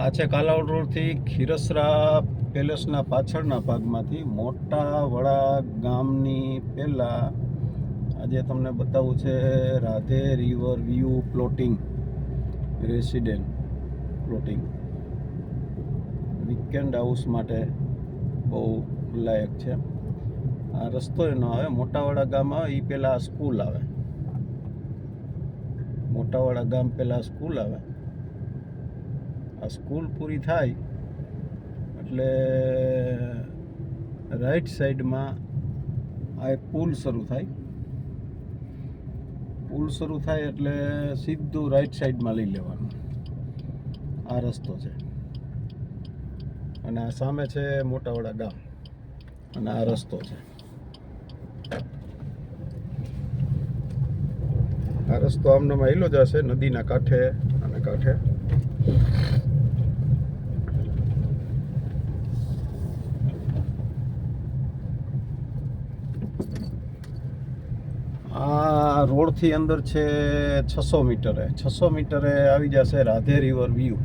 આ છે કાલાવડ રોડથી ખીરસરા પેલેસના પાછળના ભાગમાંથી મોટા વડા ગામની પહેલાં આજે તમને બતાવવું છે Radhe river view plotting, resident plotting. Weekend house માટે બહુ લાયક છે. આ રસ્તો એનો આવે, મોટાવાડા ગામ આવે એ પહેલાં સ્કૂલ આવે. મોટાવાડા ગામ પહેલાં સ્કૂલ આવે. આ સ્કૂલ પૂરી થાય, એટલે રાઈટ સાઈડમાં આ પુલ શરૂ થાય. પુલ શરૂ થાય એટલે સીધું રાઈટ સાઈડમાં લઈ લેવાનું. આ રસ્તો છે. અને આ સામે છે મોટાવાડા ગામ. અને આ રસ્તો છે. આ રસ્તો આમનામાં હિલો જશે નદીના કાંઠે અને કાંઠે. આ રોડથી અંદર છે છસો મીટરે. છસો મીટરે આવી જશે રાધે રિવર વ્યૂ.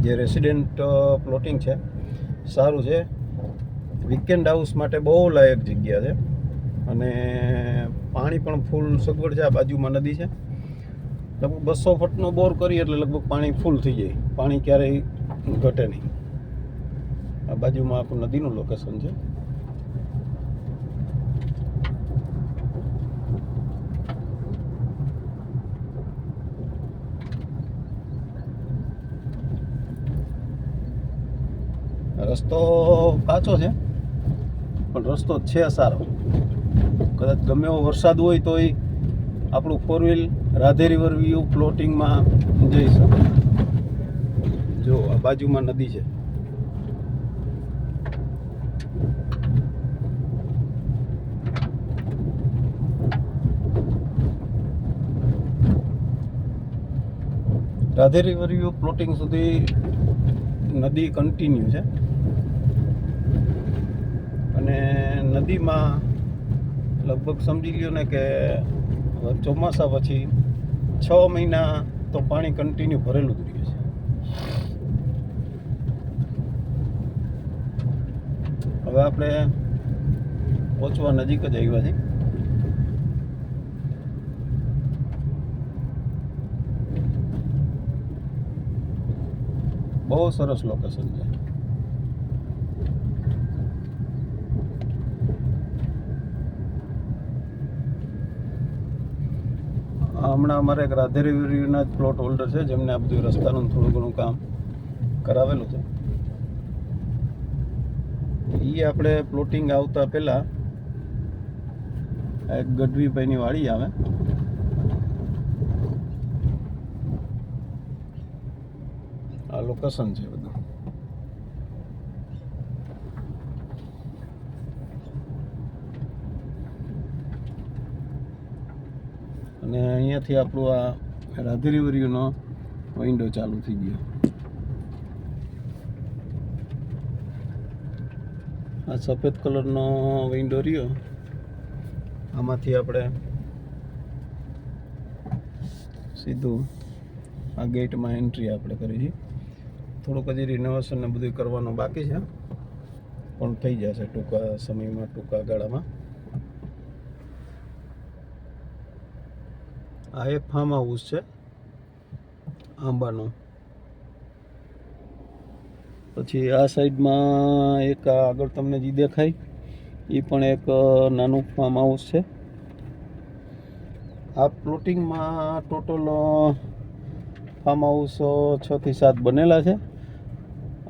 જે રેસિડેન્ટ પ્લોટિંગ છે. સારું છે. વીકેન્ડ હાઉસ માટે બહુ લાયક જગ્યા છે. અને પાણી પણ ફૂલ સગવડ છે. આ બાજુમાં નદી છે. લગભગ બસો ફૂટનો બોર કરીએ એટલે લગભગ પાણી ફૂલ થઈ જાય. પાણી ક્યારેય ઘટે નહીં. આ બાજુમાં આખું નદીનું લોકેશન છે. રસ્તો કાચો છે. પણ રસ્તો છે સારો. કદાચ ગમે એવો વરસાદ હોય તોય આપણું four wheel Radhe river view ફ્લોટિંગમાં જઈ શકે. જો આ બાજુમાં નદી છે. રાધે રિવર વ્યૂ ફ્લોટિંગ સુધી નદી કન્ટિન્યુ છે. અને નદીમાં લગભગ સમજી લ્યો ને કે ચોમાસા પછી છ મહિના તો પાણી કન્ટિન્યુ ભરેલું જ રહે છે. હવે આપણે પહોંચવા નજીક જ આવ્યા છીએ. બહુ સરસ લોકેશન છે આ હમણાં અમારે એક રાધે રિવરના જ પ્લોટ હોલ્ડર છે, જેમને આ બધું રસ્તાનું થોડું ઘણું કામ કરાવેલું છે. એ આપણે પ્લોટિંગ આવતા પહેલાં એક ગઢવીભાઈની વાડી આવે. આ લોકેશન છે બધું. અને અહીંયાથી આપણું આ રાધેરીવરીનો વિન્ડો ચાલુ થઈ ગયો. આ સફેદ કલરનો વિન્ડો રહ્યો. આમાંથી આપણે સીધું આ ગેટમાં એન્ટ્રી આપણે કરી છે. થોડુંક હજી રિનોવેશન ને બધું કરવાનું બાકી છે. પણ થઈ જશે ટૂંકા સમયમાં, ટૂંકા ગાળામાં. આ એક ફાર્મ હાઉસ છે, આંબાનું. પછી આ સાઈડમાં એક આગળ તમને જે દેખાય, એ પણ એક નાનું ફાર્મ હાઉસ છે. આ પ્લોટિંગમાં ટોટલ ફાર્મ હાઉસ છ થી સાત બનેલા છે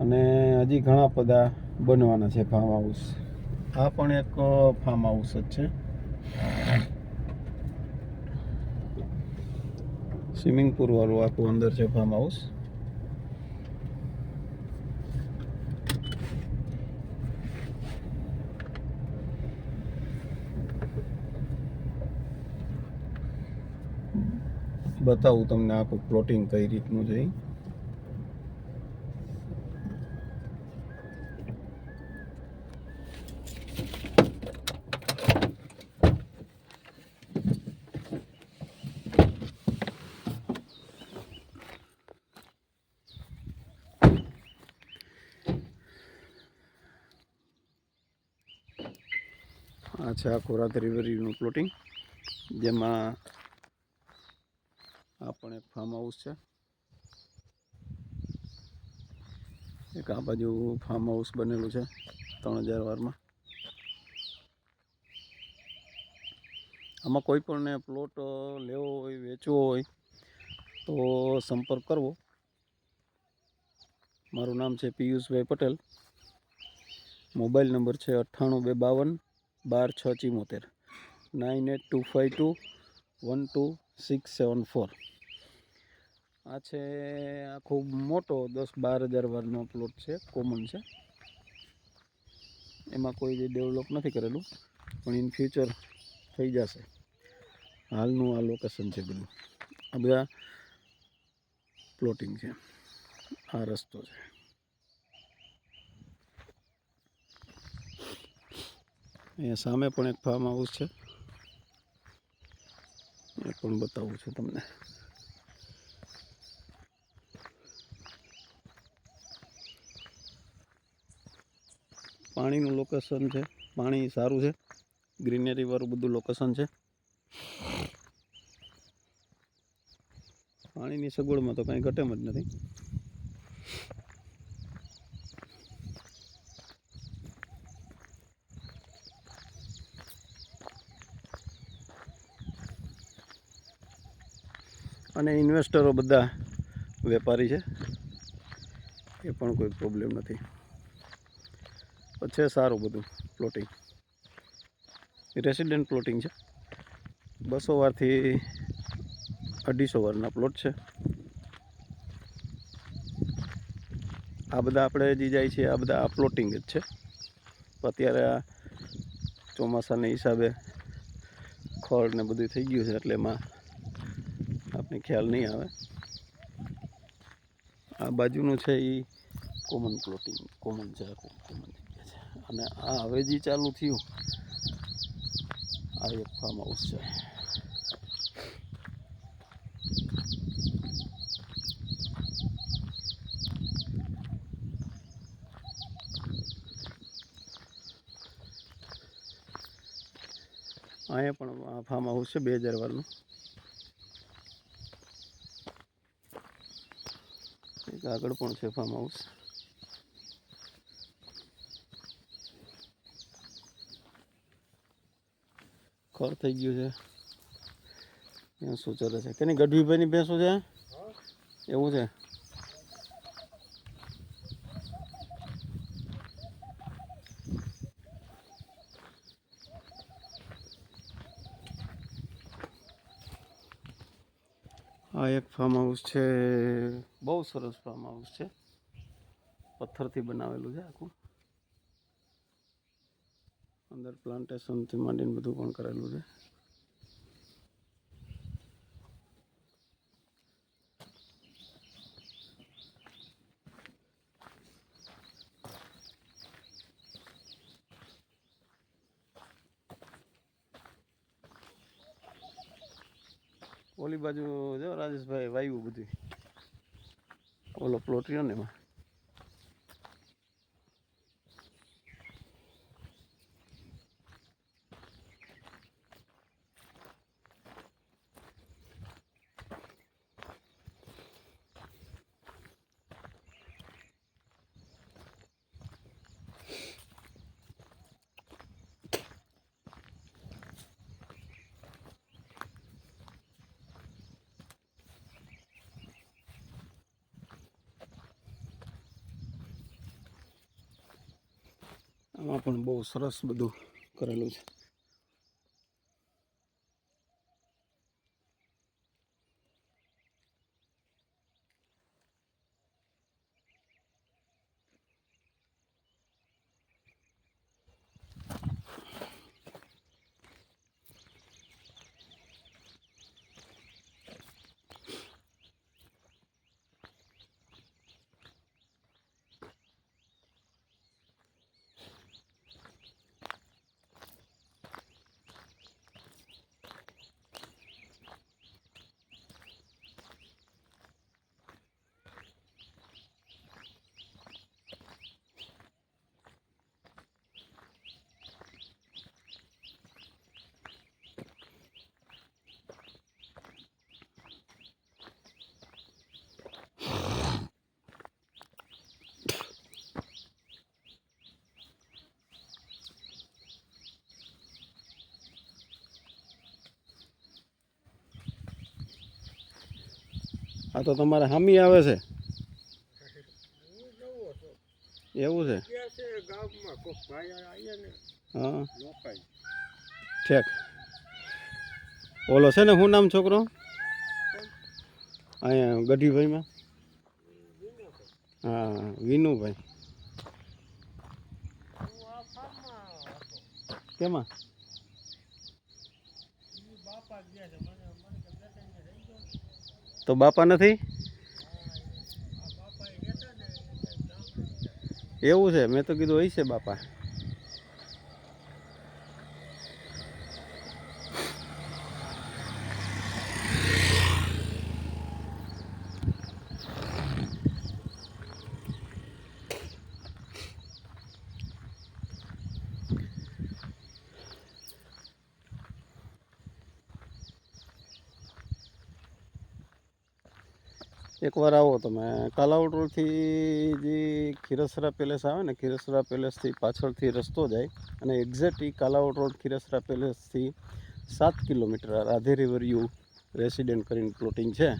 અને હજી ઘણા બધા બનવાના છે ફાર્મ હાઉસ આ પણ એક ફાર્મ હાઉસ જ છે. સ્વિમિંગ પુલ વાળું આખું અંદર છે ફાર્મ હાઉસ બતાવું તમને આખું પ્લોટિંગ કઈ રીતનું છે આ છે આખું રાત્રિ વેરીનું પ્લોટિંગ જેમાં આ પણ એક ફાર્મ હાઉસ છે. એક આ બાજુ ફાર્મ હાઉસ બનેલું છે, ત્રણ હજાર વારમાં. આમાં કોઈ પણને પ્લોટ લેવો હોય, વેચવો હોય, તો સંપર્ક કરવો. મારું નામ છે પિયુષભાઈ પટેલ. મોબાઈલ નંબર છે અઠ્ઠાણું બે બાવન બાર, છ, ચિમોતેર. Nine eight two five two, one two, six, seven, four. આ છે આ ખૂબ મોટો દસ બાર હજાર વારનો પ્લોટ છે, કોમન છે. એમાં કોઈ ડેવલપ નથી કરેલું, પણ ઇન ફ્યુચર થઈ જશે. હાલનું આ લોકેશન છે બધું. આ બધા પ્લોટિંગ છે. આ રસ્તો છે. અહીંયા સામે પણ એક ફાર્મ હાઉસ છે. એ પણ બતાવું છું તમને. પાણીનું લોકેશન છે, પાણી સારું છે. ગ્રીનરીવાળું બધું લોકેશન છે. પાણીની સગવડમાં તો કાંઈ ઘટેમ જ નથી. અને ઇન્વેસ્ટરો બધા વેપારી છે. એ પણ કોઈ પ્રોબ્લેમ નથી. છે સારું બધું પ્લોટિંગ રેસિડેન્ટ પ્લોટિંગ છે. બસો વારથી અઢીસો વારના પ્લોટ છે. આ બધા આપણે જે જાય છે, આ બધા આ પ્લોટિંગ જ છે. અત્યારે આ ચોમાસાને હિસાબે ખોળ ને બધું થઈ ગયું છે, એટલે એમાં ખ્યાલ નહીં આવે. આ બાજુનું છે એ કોમન પ્લોટિંગ કોમન છે કોમન જગ્યા છે. અને આ હવે જે ચાલુ થયું, આ એક ફાર્મ હાઉસ છે. અહીંયા પણ ફાર્મ હાઉસ છે, બે હજાર વારનું. આગળ પણ છે ફાર્મ હાઉસ ખર થઈ ગયું છે. ભેંસો શું ચાલે છે? કેની ગઢવીભાઈની ભેંસો છે? એવું છે? આ એક ફાર્મ હાઉસ છે. બહુ સરસ ફાર્મ હાઉસ છે. પથ્થરથી બનાવેલું છે આખું. અંદર પ્લાન્ટેશનથી માંડીને બધું પણ કરેલું છે. ઓલી બાજુ જો રાજેશભાઈ વાયુ બધું ઓલો પ્લોટ રહ્યો ને એમાં. આમાં પણ બહુ સરસ બધું કરેલું છે. આ તો તમારે હામી આવે છે. એવું છે? હા. ઠેક. ઓલો છે ને, શું નામ છોકરો? અહીંયા ગઢીભાઈમાં હા, વિનુભાઈ. કેમાં? તો બાપા નથી? એવું છે મેં તો કીધું હશે બાપા. એકવાર આવો તમે. કાલાવડ રોડથી જે ખીરસરા પેલેસ આવે ને, ખીરસરા પેલેસથી પાછળથી રસ્તો જાય અને એક્ઝેક્ટ એ કાલાવડ રોડ ખીરસરા પેલેસથી સાત kilometre Radhe river U resident કરીને પ્લોટિંગ છે.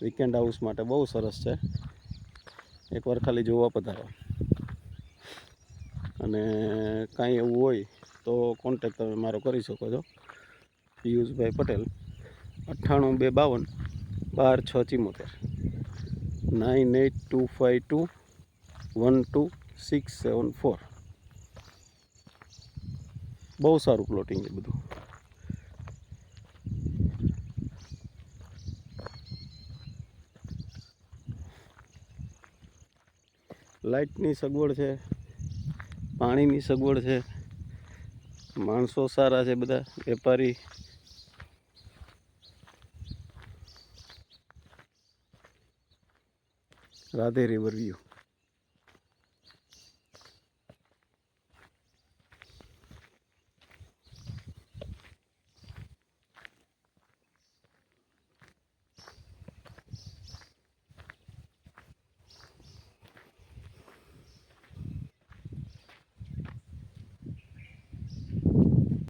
વીકેન્ડ હાઉસ માટે બહુ સરસ છે. એકવાર ખાલી જોવા પધારો. અને કાંઈ એવું હોય તો કોન્ટેક તમે મારો કરી શકો છો. પિયુષભાઈ પટેલ, અઠ્ઠાણું બે બાવન બાર છ ચિમોતેર nine eight two five two one two six seven four બહુ સારું પ્લોટિંગ છે બધું. લાઇટની સગવડ છે, પાણીની સગવડ છે, માણસો સારા છે બધા, વેપારી રાધે રિવર વ્યૂ